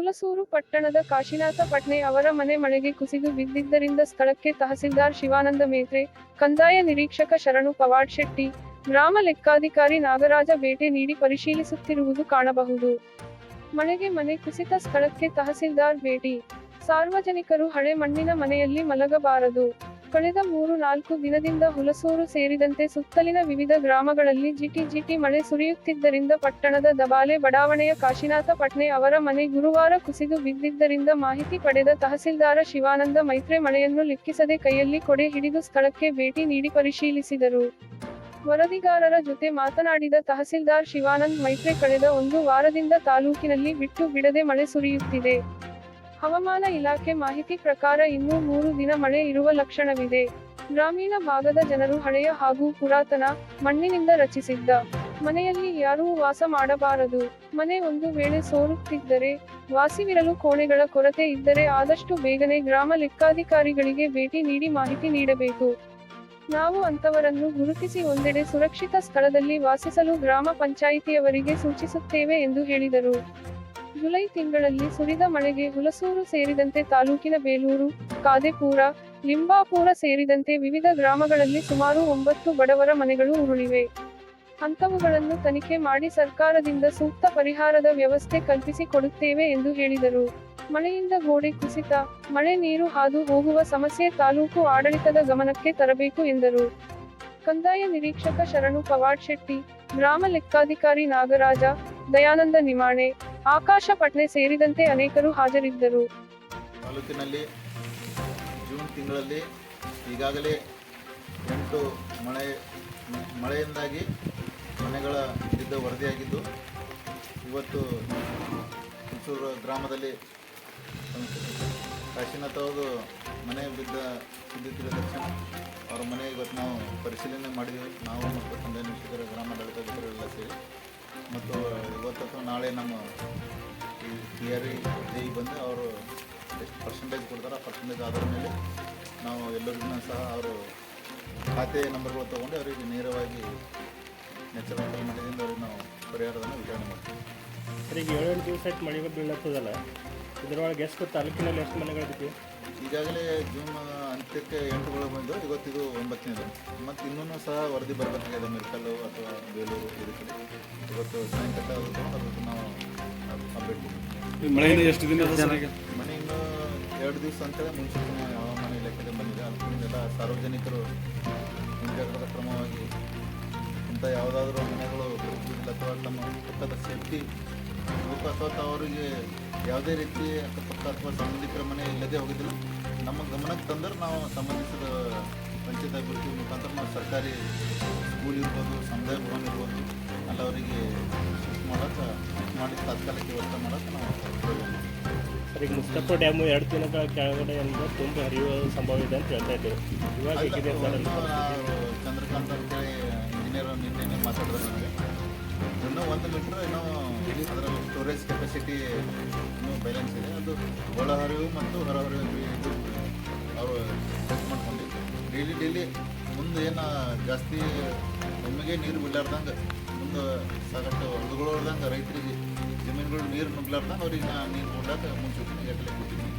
ಹುಲಸೂರು ಪಟ್ಟಣದ ಕಾಶಿನಾಥ ಪಟ್ನೆ ಅವರ ಮನೆ ಮಳೆಗೆ ಕುಸಿದು ಬಿದ್ದಿದ್ದರಿಂದ ಸ್ಥಳಕ್ಕೆ ತಹಸೀಲ್ದಾರ್ ಶಿವಾನಂದ ಮೇತ್ರೆ, ಕಂದಾಯ ನಿರೀಕ್ಷಕ ಶರಣು ಪವಾಡ್ ಶೆಟ್ಟಿ, ಗ್ರಾಮ ಲೆಕ್ಕಾಧಿಕಾರಿ ನಾಗರಾಜ ಭೇಟಿ ನೀಡಿ ಪರಿಶೀಲಿಸುತ್ತಿರುವುದು ಕಾಣಬಹುದು. ಮಳೆಗೆ ಮನೆ ಕುಸಿತ ಸ್ಥಳಕ್ಕೆ ತಹಸೀಲ್ದಾರ್ ಭೇಟಿ. ಸಾರ್ವಜನಿಕರು ಹಳೆ ಮಣ್ಣಿನ ಮನೆಯಲ್ಲಿ ಮಲಗಬಾರದು. ಕಳೆದ ಮೂರು ನಾಲ್ಕು ದಿನದಿಂದ ಹುಲಸೂರು ಸೇರಿದಂತೆ ಸುತ್ತಲಿನ ವಿವಿಧ ಗ್ರಾಮಗಳಲ್ಲಿ ಜಿಟಿ ಜಿಟಿ ಮಳೆ ಸುರಿಯುತ್ತಿದ್ದರಿಂದ ಪಟ್ಟಣದ ದಬಾಲೆ ಬಡಾವಣೆಯ ಕಾಶಿನಾಥ ಪಟ್ನೆ ಅವರ ಮನೆ ಗುರುವಾರ ಕುಸಿದು ಬಿದ್ದಿದ್ದರಿಂದ ಮಾಹಿತಿ ಪಡೆದ ತಹಸೀಲ್ದಾರ ಶಿವಾನಂದ ಮೈತ್ರೆ ಮಳೆಯನ್ನು ಲೆಕ್ಕಿಸದೆ ಕೈಯಲ್ಲಿ ಕೊಡೆ ಹಿಡಿದು ಸ್ಥಳಕ್ಕೆ ಭೇಟಿ ನೀಡಿ ಪರಿಶೀಲಿಸಿದರು. ವರದಿಗಾರರ ಜೊತೆ ಮಾತನಾಡಿದ ತಹಸೀಲ್ದಾರ್ ಶಿವಾನಂದ್ ಮೈತ್ರೆ ಕಳೆದ ಒಂದು ವಾರದಿಂದ ತಾಲೂಕಿನಲ್ಲಿ ಬಿಟ್ಟು ಬಿಡದೆ ಮಳೆ ಸುರಿಯುತ್ತಿದೆ. ಹವಾಮಾನ ಇಲಾಖೆ ಮಾಹಿತಿ ಪ್ರಕಾರ ಇನ್ನೂ ಮೂರು ದಿನ ಮಳೆ ಇರುವ ಲಕ್ಷಣವಿದೆ. ಗ್ರಾಮೀಣ ಭಾಗದ ಜನರು ಹಳೆಯ ಹಾಗೂ ಪುರಾತನ ಮಣ್ಣಿನಿಂದ ರಚಿಸಿದ್ದ ಮನೆಯಲ್ಲಿ ಯಾರೂ ವಾಸ ಮಾಡಬಾರದು. ಮನೆ ಒಂದು ವೇಳೆ ಸೋರುತ್ತಿದ್ದರೆ, ವಾಸಿವಿರಲು ಕೋಣೆಗಳ ಕೊರತೆ ಇದ್ದರೆ ಆದಷ್ಟು ಬೇಗನೆ ಗ್ರಾಮ ಲೆಕ್ಕಾಧಿಕಾರಿಗಳಿಗೆ ಭೇಟಿ ನೀಡಿ ಮಾಹಿತಿ ನೀಡಬೇಕು. ನಾವು ಅಂತವರನ್ನು ಗುರುತಿಸಿ ಒಂದೆಡೆ ಸುರಕ್ಷಿತ ಸ್ಥಳದಲ್ಲಿ ವಾಸಿಸಲು ಗ್ರಾಮ ಪಂಚಾಯಿತಿಯವರಿಗೆ ಸೂಚಿಸುತ್ತೇವೆ ಎಂದು ಹೇಳಿದರು. ಜುಲೈ ತಿಂಗಳಲ್ಲಿ ಸುರಿದ ಮಳೆಗೆ ಹುಲಸೂರು ಸೇರಿದಂತೆ ತಾಲೂಕಿನ ಬೇಲೂರು, ಕಾದೇಪುರ, ಲಿಂಬಾಪುರ ಸೇರಿದಂತೆ ವಿವಿಧ ಗ್ರಾಮಗಳಲ್ಲಿ ಸುಮಾರು ಒಂಬತ್ತು ಬಡವರ ಮನೆಗಳು ಉರುಳಿವೆ. ಅಂತವುಗಳನ್ನು ತನಿಖೆ ಮಾಡಿ ಸರ್ಕಾರದಿಂದ ಸೂಕ್ತ ಪರಿಹಾರದ ವ್ಯವಸ್ಥೆ ಕಲ್ಪಿಸಿಕೊಡುತ್ತೇವೆ ಎಂದು ಹೇಳಿದರು. ಮಳೆಯಿಂದ ಗೋಡೆ ಕುಸಿತ, ಮಳೆ ನೀರು ಹಾದು ಹೋಗುವ ಸಮಸ್ಯೆ ತಾಲೂಕು ಆಡಳಿತದ ಗಮನಕ್ಕೆ ತರಬೇಕು ಎಂದರು. ಕಂದಾಯ ನಿರೀಕ್ಷಕ ಶರಣು ಪವಾಡ್ ಶೆಟ್ಟಿ, ಗ್ರಾಮ ಲೆಕ್ಕಾಧಿಕಾರಿ ನಾಗರಾಜ, ದಯಾನಂದ ನಿಮಾಣೆ ಆಕಾಶ ಪಟ್ನೆ ಸೇರಿದಂತೆ ಅನೇಕರು ಹಾಜರಿದ್ದರು. ತಾಲೂಕಿನಲ್ಲಿ ಜೂನ್ ತಿಂಗಳಲ್ಲಿ ಈಗಾಗಲೇ ಎಂಟು ಮಳೆ, ಮಳೆಯಿಂದಾಗಿ ಮನೆಗಳ ಬಿದ್ದ ವರದಿಯಾಗಿದ್ದು, ಇವತ್ತು ಹುಣಸೂರು ಗ್ರಾಮದಲ್ಲಿ ಕಾಶಿನಾಥ್ ಮನೆ ಬಿದ್ದ ಸುದ್ದಿ ತಿಳಿದ ತಕ್ಷಣ ಅವರ ಮನೆ ಇವತ್ತು ನಾವು ಪರಿಶೀಲನೆ ಮಾಡಿದ್ದೀವಿ. ನಾವು ಮತ್ತು ಕಂದಾಯ ಗ್ರಾಮದಳಿತ ಎಲ್ಲ ಸೇರಿ ಮತ್ತು ಇವತ್ತು ನಾಳೆ ನಮ್ಮ ಈ ಟಿ ಆರ್ ಇ ಬಂದು ಅವರು ಎಷ್ಟು ಪರ್ಸೆಂಟೇಜ್ ಕೊಡ್ತಾರೆ. ಆ ಪರ್ಸೆಂಟೇಜ್ ಆಧಾರ ಮೇಲೆ ನಾವು ಎಲ್ಲರಿಗೂ ಸಹ ಅವರು ಖಾತೆ ನಂಬರ್ಗಳು ತೊಗೊಂಡು ಅವರಿಗೆ ನೇರವಾಗಿ ನ್ಯಾಚುರಲ್ ಮಟ್ಟದಿಂದ ಅವ್ರಿಗೆ ನಾವು ಪರಿಹಾರವನ್ನು ವಿಚಾರಣೆ ಮಾಡ್ತೀವಿ. ಸರ್, ಈಗ ಏಳೆಂಟು ದಿವಸ ಆಯ್ತು ಮಳೆ ಬೀಳತ್ತದಲ್ಲ ಇದರೊಳಗೆ ಎಷ್ಟು ತಾಲೂಕಿನಲ್ಲಿ ಎಷ್ಟು ಮನೆಗಳಿದ್ದೀವಿ ಈಗಾಗಲೇ ಜೂನ್ ಅಂತ್ಯಕ್ಕೆ ಎಂಟುಗಳು ಬಂದು ಇವತ್ತಿದು ಒಂಬತ್ತನೇದು ಮತ್ತು ಇನ್ನೂ ಸಹ ವರದಿ ಬರಬೇಕಾಗಿದೆ ಮೆಡಿಕಲ್ಲು ಅಥವಾ ಬೇಲೂರು ಇದಕ್ಕೆ. ಇವತ್ತು ಸಾಯಂಕಾಲ ತಗೊಂಡು ಅದಕ್ಕೆ ನಾವು ಅಪ್ಡೇಟ್ ಮಳೆಯಿಂದ ಎಷ್ಟು ದಿನ ಮನೆ ಇನ್ನೂ ಎರಡು ದಿವಸ ಅಂತೇಳಿ ಮುನ್ಸೂಚನೆ ಹವಾಮಾನ ಇಲಾಖೆಯಿಂದ ಬಂದಿದೆ. ಅದಕ್ಕೆಲ್ಲ ಸಾರ್ವಜನಿಕರು ಮುಂಜಾಗ್ರತಾ ಕ್ರಮವಾಗಿ ಇಂಥ ಯಾವುದಾದ್ರೂ ಮನೆಗಳು ಅಥವಾ ತಮ್ಮ ಪಕ್ಕದ ಸೇಫ್ಟಿ ಅಥವಾ ಅವರಿಗೆ ಯಾವುದೇ ರೀತಿ ಅಕ್ಕಪಕ್ಕ ಅಥವಾ ಸಂಬಂಧಿಕರ ಮನೆ ಇಲ್ಲದೆ ಹೋಗಿದ್ದಿಲ್ಲ ನಮ್ಮ ಗಮನಕ್ಕೆ ತಂದ್ರೆ ನಾವು ಸಂಬಂಧಿಸಿದ ಪಂಚಾಯತ್ ಅಭಿವೃದ್ಧಿ ಮುಖಾಂತರ ನಾವು ಸರ್ಕಾರಿ ಸ್ಕೂಲ್ ಇರ್ಬೋದು ಸಮುದಾಯ ಭವನ ಇರ್ಬೋದು ಅಲ್ಲಿ ಅವರಿಗೆ ಶಿಫ್ಟ್ ಮಾಡೋಕೆ ಮಾಡಿ ತಾತ್ಕಾಲಿಕ ವ್ಯವಸ್ಥೆ ಮಾಡೋಕೆ ನಾವು. ಸರ್ ಈಗ ಮುಸ್ತಫಾ ಡ್ಯಾಮು ಎರಡು ದಿನಗಳ ಕೆಳಗಡೆ ಅಂದರೆ ತುಂಬ ಹರಿಯುವ ಸಂಭವ ಇದೆ ಅಂತ ಹೇಳ್ತಾ ಇದ್ದೀವಿ ಇವಾಗ ಹೇಗಿದೆ ಸರ್? ಚಂದ್ರಕಾಂತ್ ಅಂತೇಳಿ ಇಂಜಿನಿಯರ್ ನಿನ್ನೆ ಮಾತಾಡಿದ್ರು ನನಗೆ ಇನ್ನೂ ಒಂದು ಮೀಟ್ರ್ ಇನ್ನೂ ಅದರ ಸ್ಟೋರೇಜ್ ಕೆಪಾಸಿಟಿ ಇನ್ನೂ ಬ್ಯಾಲೆನ್ಸ್ ಇದೆ. ಅದು ಒಳಹರಿವು ಮತ್ತು ಹೊರಹರಿವು ಇದು, ಅವರು ಚೆಕ್ ಮಾಡ್ಕೊಂಡಿದ್ದು. ಡೈಲಿ ಡೈಲಿ ಮುಂದೆ ಏನು ಜಾಸ್ತಿ ನಮಗೆ ನೀರು ಬಿಡ್ಲಾರ್ದಂಗೆ, ಮುಂದೆ ಸಾಕಷ್ಟು ಹೊಲಗಳೊಳ್ದಂಗೆ ರೈತರಿಗೆ ಜಮೀನುಗಳು ನೀರು ನುಗ್ಲಾರ್ದಂಗೆ ಅವ್ರಿಗೆ ನೀರು ಕೊಡ್ಲಾಕ ಮುನ್ಸೂಚನೆ ಗಟ್ಟಲೆ ಕೊಟ್ಟಿದ್ದೀವಿ